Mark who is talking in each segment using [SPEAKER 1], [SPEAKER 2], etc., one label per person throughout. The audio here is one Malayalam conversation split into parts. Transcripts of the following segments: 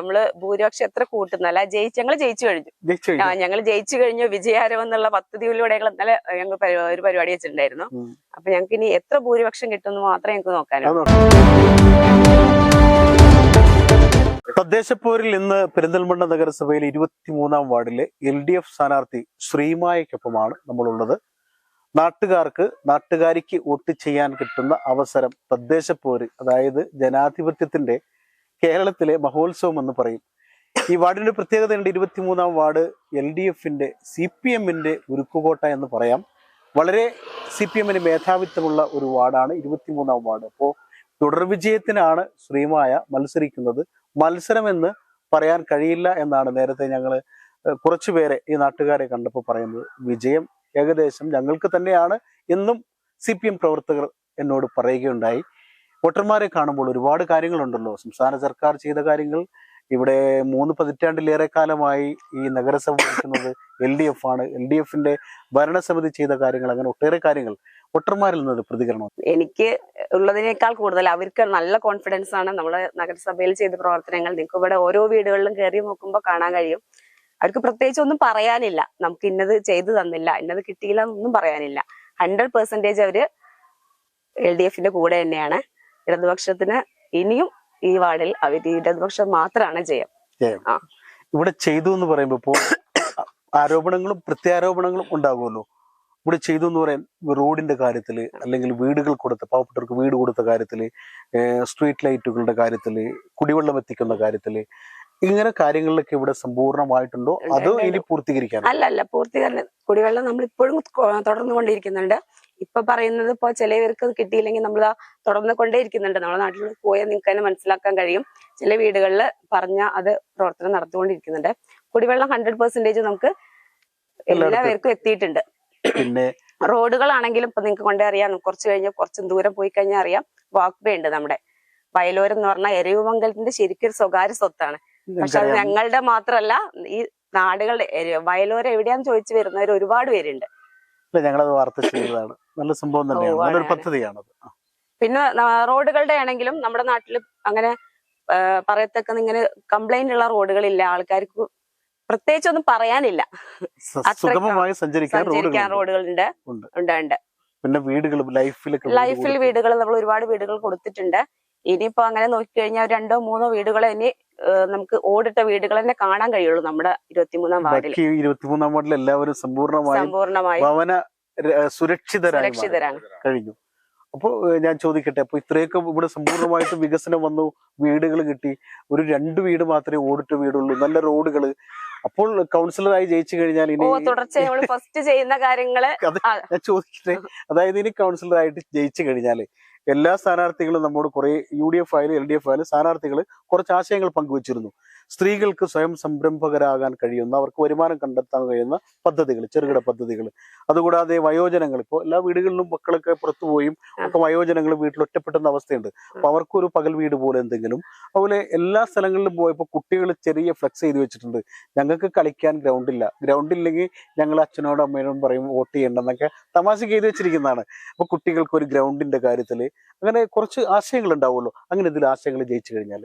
[SPEAKER 1] നമ്മൾ ഭൂരിപക്ഷം എത്ര കൂട്ടുന്നല്ല ജയിച്ച് ഞങ്ങൾ ജയിച്ചു കഴിഞ്ഞു. ആ. ഞങ്ങൾ ജയിച്ചു കഴിഞ്ഞു വിജയാരം എന്നുള്ള പദ്ധതിയിലൂടെ ഞങ്ങൾ ഇന്നലെ ഞങ്ങൾ ഒരു പരിപാടി വെച്ചിട്ടുണ്ടായിരുന്നു. അപ്പൊ ഞങ്ങൾക്ക് ഇനി എത്ര ഭൂരിപക്ഷം കിട്ടുമെന്ന് മാത്രമേ ഞങ്ങൾക്ക് നോക്കാനുള്ളൂ.
[SPEAKER 2] തദ്ദേശപ്പൂരിൽ ഇന്ന് പെരിന്തൽമണ്ണ നഗരസഭയിലെ ഇരുപത്തിമൂന്നാം വാർഡിലെ എൽ ഡി എഫ് സ്ഥാനാർത്ഥി ശ്രീമായക്കൊപ്പമാണ് നമ്മളുള്ളത്. നാട്ടുകാർക്ക് നാട്ടുകാരിക്ക് വോട്ട് ചെയ്യാൻ കിട്ടുന്ന അവസരം തദ്ദേശപ്പോര് അതായത് ജനാധിപത്യത്തിന്റെ കേരളത്തിലെ മഹോത്സവം എന്ന് പറയും. ഈ വാർഡിന്റെ പ്രത്യേകതയുണ്ട്. ഇരുപത്തിമൂന്നാം വാർഡ് എൽ ഡി എഫിന്റെ സി പി എമ്മിന്റെ ഉരുക്കുകോട്ട എന്ന് പറയാം. വളരെ സി പി എമ്മിന് മേധാവിത്വമുള്ള ഒരു വാർഡാണ് ഇരുപത്തിമൂന്നാം വാർഡ്. അപ്പോൾ തുടർ വിജയത്തിനാണ് ശ്രീമായ മത്സരിക്കുന്നത്. മത്സരമെന്ന് പറയാൻ കഴിയില്ല എന്നാണ് നേരത്തെ ഞങ്ങൾ കുറച്ചുപേരെ ഈ നാട്ടുകാരെ കണ്ടപ്പോൾ പറയുന്നത്. വിജയം ഏകദേശം ഞങ്ങൾക്ക് തന്നെയാണ് എന്നും സി പി എം പ്രവർത്തകർ എന്നോട് പറയുകയുണ്ടായി. വോട്ടർമാരെ കാണുമ്പോൾ ഒരുപാട് കാര്യങ്ങളുണ്ടല്ലോ. സംസ്ഥാന സർക്കാർ ചെയ്ത കാര്യങ്ങൾ ഇവിടെ മൂന്ന് പതിറ്റാണ്ടിലേറെ കാലമായി ഈ നഗരസഭ ഭരിക്കുന്നത് എൽ ഡി എഫ് ആണ്. എൽ ഡി എഫിന്റെ ഭരണസമിതി ചെയ്ത കാര്യങ്ങൾ അങ്ങനെ ഒട്ടേറെ കാര്യങ്ങൾ വോട്ടർമാരിൽ നിന്ന് പ്രതികരണം.
[SPEAKER 1] എനിക്ക് ഉള്ളതിനേക്കാൾ കൂടുതൽ അവർക്ക് നല്ല കോൺഫിഡൻസ് ആണ് നമ്മൾ നഗരസഭയിൽ ചെയ്ത പ്രവർത്തനങ്ങൾ. നിങ്ങൾക്ക് ഇവിടെ ഓരോ വീടുകളിലും കയറി നോക്കുമ്പോൾ കാണാൻ കഴിയും. അവർക്ക് പ്രത്യേകിച്ച് ഒന്നും പറയാനില്ല. നമുക്ക് ഇന്നത് ചെയ്തു തന്നില്ല. ഇന്നത് കിട്ടിയില്ല എന്നൊന്നും പറയാനില്ല. ഹൺഡ്രഡ് പെർസെന്റേജ് അവർ എൽ ഡി എഫിന്റെ കൂടെ തന്നെയാണ്. ഇടതുപക്ഷത്തിന് ഇനിയും ഈ വാർഡിൽ ഇടതുപക്ഷം മാത്രമാണ് ജയം. ആ.
[SPEAKER 2] ഇവിടെ ചെയ്തു എന്ന് പറയുമ്പോൾ ഇപ്പോൾ ആരോപണങ്ങളും പ്രത്യാരോപണങ്ങളും ഉണ്ടാകുമല്ലോ. ഇവിടെ ചെയ്തു എന്ന് പറയാൻ റോഡിന്റെ കാര്യത്തിൽ അല്ലെങ്കിൽ വീടുകൾ കൊടുത്ത പാവപ്പെട്ടവർക്ക് വീട് കൊടുത്ത കാര്യത്തിൽ സ്ട്രീറ്റ് ലൈറ്റുകളുടെ കാര്യത്തിൽ കുടിവെള്ളം എത്തിക്കുന്ന കാര്യത്തിൽ ഇങ്ങനെ കാര്യങ്ങളിലൊക്കെ ഇവിടെ സമ്പൂർണമായിട്ടുണ്ടോ അതോ. ഇനി പൂർത്തീകരിക്കാൻ
[SPEAKER 1] അല്ല അല്ല. പൂർത്തീകരണം കുടിവെള്ളം നമ്മൾ ഇപ്പോഴും തുടർന്നു കൊണ്ടിരിക്കുന്നുണ്ട് ഇപ്പൊ പറയുന്നത് ഇപ്പൊ ചിലവർക്ക് കിട്ടിയില്ലെങ്കിൽ നമ്മൾ തുടർന്ന് കൊണ്ടേയിരിക്കുന്നുണ്ട്. നമ്മുടെ നാട്ടിൽ പോയാൽ നിങ്ങൾക്ക് തന്നെ മനസ്സിലാക്കാൻ കഴിയും. ചില വീടുകളിൽ പറഞ്ഞ അത് പ്രവർത്തനം നടത്തിക്കൊണ്ടിരിക്കുന്നുണ്ട്. കുടിവെള്ളം ഹൺഡ്രഡ് പെർസെന്റേജ് നമുക്ക് എല്ലാവർക്കും എത്തിയിട്ടുണ്ട്.
[SPEAKER 2] പിന്നെ
[SPEAKER 1] റോഡുകളാണെങ്കിലും ഇപ്പൊ നിങ്ങൾക്ക് കൊണ്ടേ അറിയാം. കുറച്ച് കഴിഞ്ഞ് കുറച്ച് ദൂരം പോയി കഴിഞ്ഞാൽ അറിയാം. വാക്ക് വേ ഉണ്ട് നമ്മുടെ. വയലോരം എന്ന് പറഞ്ഞാൽ എരവുമംഗലത്തിന്റെ ശരിക്കും ഒരു സ്വകാര്യ സ്വത്താണ്. പക്ഷെ അത് ഞങ്ങളുടെ മാത്രല്ല ഈ നാടുകളുടെ വയലൂർ വയലോരം എവിടെയാന്ന് ചോദിച്ചു വരുന്നവർ ഒരുപാട് പേരുണ്ട്.
[SPEAKER 2] ഞങ്ങളത് വാർത്ത ചെയ്തതാണ്. നല്ല സംഭവം തന്നെയാണ്. നല്ലൊരു. പദ്ധതിയാണത്.
[SPEAKER 1] പിന്നെ റോഡുകളുടെ ആണെങ്കിലും നമ്മുടെ നാട്ടിൽ അങ്ങനെ പറയത്തക്ക ഇങ്ങനെ കംപ്ലൈന്റ് ഉള്ള റോഡുകളില്ല. ആൾക്കാർക്ക് പ്രത്യേകിച്ച് ഒന്നും പറയാനില്ല
[SPEAKER 2] സുഗമമായി സഞ്ചരിക്കാൻ
[SPEAKER 1] റോഡുകളുണ്ട്.
[SPEAKER 2] ഉണ്ട്. പിന്നെ വീടുകൾ ലൈഫിൽ
[SPEAKER 1] ലൈഫിൽ വീടുകൾ നമ്മൾ ഒരുപാട് വീടുകൾ കൊടുത്തിട്ടുണ്ട്. ഇനിയിപ്പോ അങ്ങനെ നോക്കിക്കഴിഞ്ഞാൽ രണ്ടോ മൂന്നോ വീടുകൾ ഇനി നമുക്ക് ഓടിട്ട വീടുകൾ തന്നെ കാണാൻ കഴിയുള്ളൂ നമ്മുടെ ഇരുപത്തിമൂന്നാം വാർഡിൽ
[SPEAKER 2] ഇരുപത്തിമൂന്നാം വാർഡിൽ എല്ലാവരും സമ്പൂർണമായി
[SPEAKER 1] സമ്പൂർണമായി
[SPEAKER 2] ഭവന സുരക്ഷിതരായി
[SPEAKER 1] സുരക്ഷിതരാണ്.
[SPEAKER 2] കഴിഞ്ഞു. അപ്പൊ ഞാൻ ചോദിക്കട്ടെ അപ്പൊ ഇത്രയൊക്കെ ഇവിടെ സമ്പൂർണമായിട്ട് വികസനം വന്നു വീടുകൾ കിട്ടി ഒരു രണ്ട് വീട് മാത്രമേ ഓടിട്ട വീടുള്ളൂ നല്ല റോഡുകൾ. അപ്പോൾ കൗൺസിലറായി ജയിച്ചു കഴിഞ്ഞാൽ ഇനി
[SPEAKER 1] തുടർച്ചയായി ഫസ്റ്റ് ചെയ്യുന്ന
[SPEAKER 2] കാര്യങ്ങൾ ഞാൻ ചോദിക്കട്ടെ അതായത് ഇനി കൗൺസിലറായിട്ട് ജയിച്ചു കഴിഞ്ഞാൽ എല്ലാ സ്ഥാനാർത്ഥികളും നമ്മോട് കുറെ യു ഡി എഫ് ആയാലും എൽ ഡി എഫ് ആയാലും സ്ഥാനാർത്ഥികൾ കുറച്ച് ആശയങ്ങൾ പങ്കുവച്ചിരുന്നു. സ്ത്രീകൾക്ക് സ്വയം സംരംഭകരാകാൻ കഴിയുന്ന അവർക്ക് വരുമാനം കണ്ടെത്താൻ കഴിയുന്ന പദ്ധതികൾ ചെറുകിട പദ്ധതികൾ. അതുകൂടാതെ വയോജനങ്ങൾ ഇപ്പോൾ എല്ലാ വീടുകളിലും മക്കളൊക്കെ പുറത്തു പോയും ഒക്കെ വയോജനങ്ങൾ വീട്ടിൽ ഒറ്റപ്പെടുന്ന അവസ്ഥയുണ്ട്. അപ്പൊ അവർക്കൊരു പകൽ വീട് പോലെ എന്തെങ്കിലും അതുപോലെ എല്ലാ സ്ഥലങ്ങളിലും പോയപ്പോൾ കുട്ടികൾ ചെറിയ ഫ്ലെക്സ് ചെയ്ത് വെച്ചിട്ടുണ്ട്. ഞങ്ങൾക്ക് കളിക്കാൻ ഗ്രൗണ്ട് ഇല്ല. ഗ്രൗണ്ട് ഇല്ലെങ്കിൽ ഞങ്ങൾ അച്ഛനോടും അമ്മയോടും പറയും വോട്ട് ചെയ്യണ്ടെന്നൊക്കെ തമാശ ചെയ്ത് വെച്ചിരിക്കുന്നതാണ്. അപ്പോൾ കുട്ടികൾക്ക് ഒരു ഗ്രൗണ്ടിന്റെ കാര്യത്തിൽ അങ്ങനെ കുറച്ച് ആശയങ്ങൾ ഉണ്ടാവുമല്ലോ. അങ്ങനെ ഇതിൽ ആശയങ്ങൾ ജയിച്ചു കഴിഞ്ഞാൽ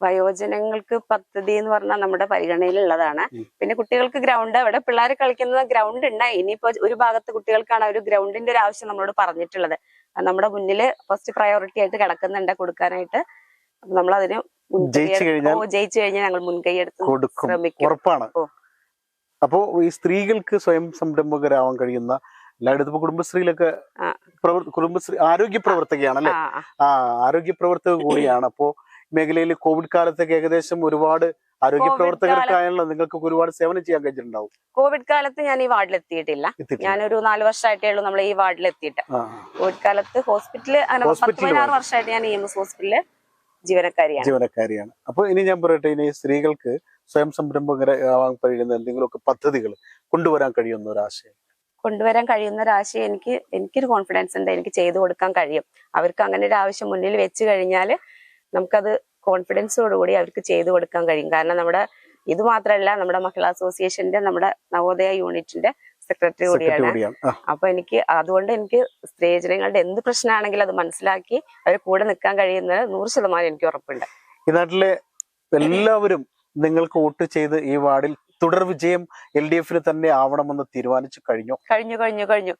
[SPEAKER 1] വയോജനങ്ങൾക്ക് പദ്ധതി എന്ന് പറഞ്ഞാൽ നമ്മുടെ പരിഗണനയിലുള്ളതാണ്. പിന്നെ കുട്ടികൾക്ക് ഗ്രൗണ്ട് അവിടെ പിള്ളേർ കളിക്കുന്ന ഗ്രൗണ്ട് ഉണ്ട്. ഇനിയിപ്പോ ഒരു ഭാഗത്ത് കുട്ടികൾക്കാണ് ഒരു ഗ്രൗണ്ടിന്റെ ഒരു ആവശ്യം നമ്മളോട് പറഞ്ഞിട്ടുള്ളത്. നമ്മുടെ മുന്നിൽ ഫസ്റ്റ് പ്രയോറിറ്റി ആയിട്ട് കിടക്കുന്നുണ്ട് കൊടുക്കാനായിട്ട്. നമ്മൾ അതിന്
[SPEAKER 2] ജയിച്ചു കഴിഞ്ഞാൽ
[SPEAKER 1] ജയിച്ചു കഴിഞ്ഞാൽ ഞങ്ങൾ മുൻകൈ എടുത്ത്
[SPEAKER 2] കൊടുക്കും. ഉറപ്പാണ്. അപ്പോ ഈ സ്ത്രീകൾക്ക് സ്വയം സംരംഭകരാവാൻ കഴിയുന്ന എല്ലായിടത്തും കുടുംബശ്രീയിലൊക്കെ കുടുംബശ്രീ ആരോഗ്യ പ്രവർത്തകയാണല്ലേ?
[SPEAKER 1] ആ, ആ.
[SPEAKER 2] ആ ആരോഗ്യ പ്രവർത്തക കൂടിയാണ്. അപ്പോ മേഖലയിൽ കോവിഡ് കാലത്തൊക്കെ ഏകദേശം ഒരുപാട് ആരോഗ്യ പ്രവർത്തകർക്കായാലും നിങ്ങൾക്ക് ഒരുപാട് സേവനം ചെയ്യാൻ കഴിഞ്ഞിട്ടുണ്ടാവും.
[SPEAKER 1] കോവിഡ് കാലത്ത് ഞാൻ ഈ വാർഡിൽ എത്തിയിട്ടില്ല. ഞാനൊരു നാല് വർഷമായിട്ടേ ഉള്ളൂ നമ്മൾ ഈ വാർഡിൽ എത്തിയിട്ട് കോവിഡ് കാലത്ത് ഹോസ്പിറ്റൽ പത്ത് പതിനാറ് വർഷമായിട്ട് ഞാൻ ഇ എം എസ് ഹോസ്പിറ്റലിൽ ജീവനക്കാരിയാണ്.
[SPEAKER 2] ജീവനക്കാരിയാണ്. അപ്പൊ ഇനി ഞാൻ പറയട്ടെ ഇനി സ്ത്രീകൾക്ക് സ്വയം സംരംഭം കഴിയുന്ന എന്തെങ്കിലുമൊക്കെ പദ്ധതികൾ കൊണ്ടുവരാൻ കഴിയുന്ന ഒരു ആശയം
[SPEAKER 1] കൊണ്ടുവരാൻ കഴിയുന്ന ഒരു ആശയം എനിക്ക് എനിക്കൊരു കോൺഫിഡൻസ് ഉണ്ട്. എനിക്ക് ചെയ്തു കൊടുക്കാൻ കഴിയും. അവർക്ക് അങ്ങനെ ഒരു ആവശ്യം മുന്നിൽ വെച്ച് കഴിഞ്ഞാൽ നമുക്കത് കോൺഫിഡൻസോടുകൂടി അവർക്ക് ചെയ്തു കൊടുക്കാൻ കഴിയും. കാരണം നമ്മുടെ ഇത് മാത്രമല്ല നമ്മുടെ മഹിളാ അസോസിയേഷന്റെ നമ്മുടെ നവോദയ യൂണിറ്റിന്റെ സെക്രട്ടറി കൂടിയാണ്. അപ്പൊ എനിക്ക് അതുകൊണ്ട് എനിക്ക് സ്ത്രീജനങ്ങളുടെ എന്ത് പ്രശ്നമാണെങ്കിലും അത് മനസ്സിലാക്കി അവർ കൂടെ നിൽക്കാൻ കഴിയുന്നത് നൂറ് ശതമാനം എനിക്ക് ഉറപ്പുണ്ട്.
[SPEAKER 2] ഈ നാട്ടിലെ എല്ലാവരും നിങ്ങൾക്ക് വോട്ട് ചെയ്ത് ഈ വാർഡിൽ തുടർ വിജയം എൽ ഡി എഫിന് തന്നെ ആവണമെന്ന് തീരുമാനിച്ചു കഴിഞ്ഞു?
[SPEAKER 1] കഴിഞ്ഞു കഴിഞ്ഞു കഴിഞ്ഞു.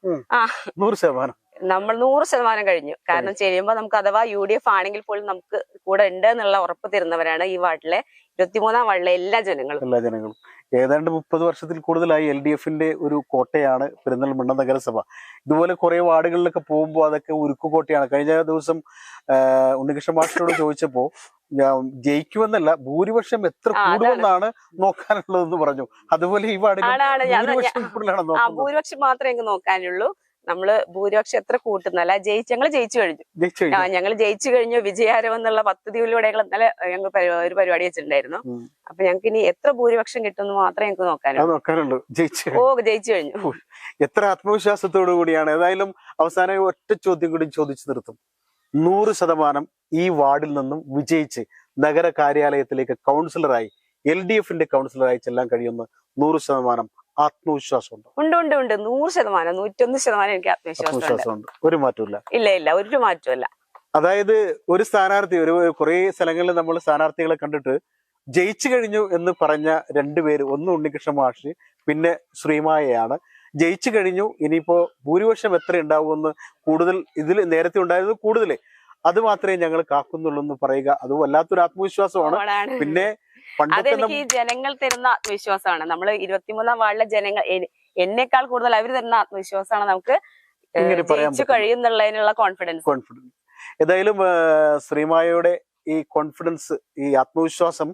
[SPEAKER 2] നൂറ് ശതമാനം.
[SPEAKER 1] നമ്മൾ നൂറ് ശതമാനം കഴിഞ്ഞു. കാരണം ചെയ്യുമ്പോൾ നമുക്ക് അഥവാ യു ഡി എഫ് ആണെങ്കിൽ പോലും നമുക്ക് കൂടെ ഉണ്ട് എന്നുള്ള ഉറപ്പ് തരുന്നവരാണ് ഈ വാർഡിലെ ഇരുപത്തിമൂന്നാം വാർഡിലെ എല്ലാ ജനങ്ങളും.
[SPEAKER 2] എല്ലാ ജനങ്ങളും. ഏതാണ്ട് മുപ്പത് വർഷത്തിൽ കൂടുതലായി എൽ ഡി എഫിന്റെ ഒരു കോട്ടയാണ് പെരിന്തൽമണ്ണ നഗരസഭ. ഇതുപോലെ കുറെ വാർഡുകളിലൊക്കെ പോകുമ്പോൾ അതൊക്കെ ഉരുക്കുകോട്ടയാണ്. കഴിഞ്ഞ ദിവസം ഉണ്ണികൃഷ്ണ മാഷിനോട് ചോദിച്ചപ്പോ ജയിക്കുമെന്നല്ല ഭൂരിപക്ഷം എത്ര. കൂടുമെന്നാണ് നോക്കാനുള്ളതെന്ന് പറഞ്ഞു. അതുപോലെ ഈ വാർഡിൽ ഭൂരിപക്ഷം
[SPEAKER 1] മാത്രമേ എനിക്ക് നോക്കാനുള്ളൂ. നമ്മൾ ഭൂരിപക്ഷം എത്ര കൂട്ടുന്നല്ല ജയിച്ച് ഞങ്ങൾ ജയിച്ചു കഴിഞ്ഞു. ആ ഞങ്ങൾ ജയിച്ചു കഴിഞ്ഞു വിജയാരം എന്നുള്ള പദ്ധതിയിലൂടെ ഞങ്ങൾ ഇന്നലെ ഞങ്ങൾ ഒരു പരിപാടി വെച്ചിട്ടുണ്ടായിരുന്നു. അപ്പൊ ഞങ്ങൾക്ക് ഇനി എത്ര ഭൂരിപക്ഷം കിട്ടുമെന്ന് മാത്രമേ ഞങ്ങൾക്ക് നോക്കാനുള്ളൂ. ഓ ജയിച്ചു കഴിഞ്ഞു.
[SPEAKER 2] എത്ര ആത്മവിശ്വാസത്തോടു കൂടിയാണ്. ഏതായാലും അവസാനം ഒറ്റ ചോദ്യം കൂടി ചോദിച്ചു നിർത്തും. നൂറ് ശതമാനം ഈ വാർഡിൽ നിന്നും വിജയിച്ച് നഗര കാര്യാലയത്തിലേക്ക് കൗൺസിലറായി എൽ ഡി എഫിന്റെ കൗൺസിലറായി ചെല്ലാൻ കഴിയുന്ന നൂറ് ശതമാനം ആത്മവിശ്വാസമുണ്ട്.
[SPEAKER 1] ഉണ്ട് ഉണ്ട് ഉണ്ട്. നൂറ് ശതമാനം നൂറ്റൊന്ന് ശതമാനം എനിക്ക് ആത്മവിശ്വാസമുണ്ട്.
[SPEAKER 2] ഒരു മാറ്റമില്ല
[SPEAKER 1] ഇല്ല ഇല്ല. ഒരു മാറ്റമല്ല
[SPEAKER 2] അതായത് ഒരു സ്ഥാനാർത്ഥി ഒരു കുറെ സ്ഥലങ്ങളിൽ നമ്മൾ സ്ഥാനാർത്ഥികളെ കണ്ടിട്ട് ജയിച്ചു കഴിഞ്ഞു എന്ന് പറഞ്ഞ രണ്ടുപേര് ഒന്ന് ഉണ്ണികൃഷ്ണ മാഷി പിന്നെ ശ്രീമായയാണ്. ജയിച്ചു കഴിഞ്ഞു ഇനിയിപ്പോ ഭൂരിപക്ഷം എത്ര ഉണ്ടാവുമെന്ന് കൂടുതൽ ഇതിൽ നേരത്തെ ഉണ്ടായത് കൂടുതൽ അത് മാത്രമേ ഞങ്ങൾ കാക്കുന്നുള്ളൂ എന്ന് പറയുക. അത് വല്ലാത്തൊരു ആത്മവിശ്വാസമാണ്. പിന്നെ
[SPEAKER 1] അതെനിക്ക് ഈ ജനങ്ങൾ തരുന്ന ആത്മവിശ്വാസമാണ്. നമ്മൾ ഇരുപത്തിമൂന്നാം വാർഡിലെ ജനങ്ങൾ എന്നേക്കാൾ കൂടുതൽ അവർ തരുന്ന ആത്മവിശ്വാസമാണ് നമുക്ക് ജയിച്ചു കഴിയുന്നുള്ളതിനുള്ള കോൺഫിഡൻസ്
[SPEAKER 2] കോൺഫിഡൻസ് ഏതായാലും ശ്രീമായയുടെ ഈ കോൺഫിഡൻസ് ഈ ആത്മവിശ്വാസം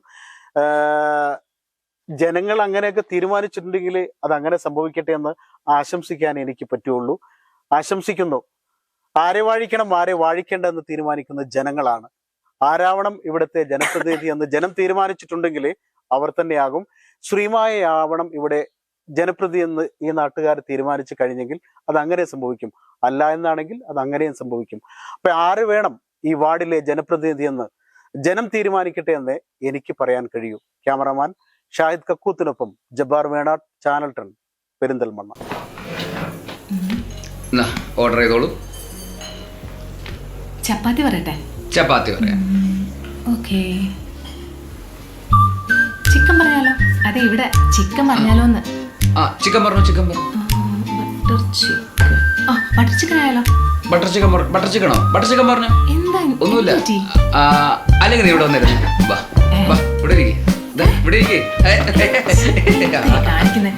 [SPEAKER 2] ജനങ്ങൾ അങ്ങനെയൊക്കെ തീരുമാനിച്ചിട്ടുണ്ടെങ്കിൽ അത് അങ്ങനെ സംഭവിക്കട്ടെ എന്ന് ആശംസിക്കാൻ എനിക്ക് പറ്റുള്ളൂ. ആശംസിക്കുന്നു. ആരെ വാഴിക്കണം ആരെ വാഴിക്കേണ്ട എന്ന് തീരുമാനിക്കുന്ന ജനങ്ങളാണ്. ആരാവണം ഇവിടുത്തെ ജനപ്രതിനിധി എന്ന് ജനം തീരുമാനിച്ചിട്ടുണ്ടെങ്കിൽ അവർ തന്നെയാകും. ശ്രീമായ ആവണം ഇവിടെ ജനപ്രതി എന്ന് ഈ നാട്ടുകാർ തീരുമാനിച്ചു കഴിഞ്ഞെങ്കിൽ അത് അങ്ങനെ സംഭവിക്കും. അല്ല എന്നാണെങ്കിൽ അത് അങ്ങനെയും സംഭവിക്കും. അപ്പൊ ആര് വേണം ഈ വാർഡിലെ ജനപ്രതിനിധി എന്ന് ജനം തീരുമാനിക്കട്ടെ എന്ന് എനിക്ക് പറയാൻ കഴിയൂ. ക്യാമറമാൻ ഷാഹിദ് കക്കൂത്തിനൊപ്പം ജബ്ബാർ വേണാട് ചാനൽ ടൺ പെരിന്തൽമണ്ണ.
[SPEAKER 3] ഓർഡർ ചെയ്തോളൂ.
[SPEAKER 4] ചപ്പാത്തി പറയട്ടെ?
[SPEAKER 3] ചപ്പാത്തി പറയാം
[SPEAKER 4] ഓക്കെ ചിക്കൻ പറഞ്ഞാലോ അതെ ഇവിടെ ചിക്കൻ പറഞ്ഞാലോ എന്ന്
[SPEAKER 3] ആ ചിക്കൻ പറഞ്ഞു ചിക്കൻ പറഞ്ഞു
[SPEAKER 4] ബട്ടർ ചിക്കൻ ആ ബട്ടർ ചിക്കൻ ആയാലോ
[SPEAKER 3] ബട്ടർ ചിക്കൻ ബട്ടർ ചിക്കനോ ബട്ടർ ചിക്കൻ പറഞ്ഞു
[SPEAKER 4] എന്താ
[SPEAKER 3] ഒന്നുമില്ല അല്ലെങ്കിൽ നീ ഇവിടെ വന്നിരുന്നു വാ വാ ഇവിടെ ഇരിക്കേ ഇവിടെ ഇരിക്കേ
[SPEAKER 4] കാണിക്കുന്നെ?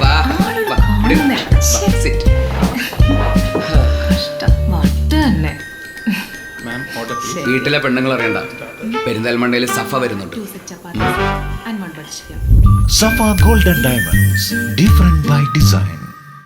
[SPEAKER 3] വീട്ടിലെ പെണ്ണുങ്ങൾ അറിയണ്ട. പെരിന്തൽമണ്ണയിൽ സഫ വരുന്നുണ്ട്.
[SPEAKER 4] Safa golden
[SPEAKER 5] diamonds different by design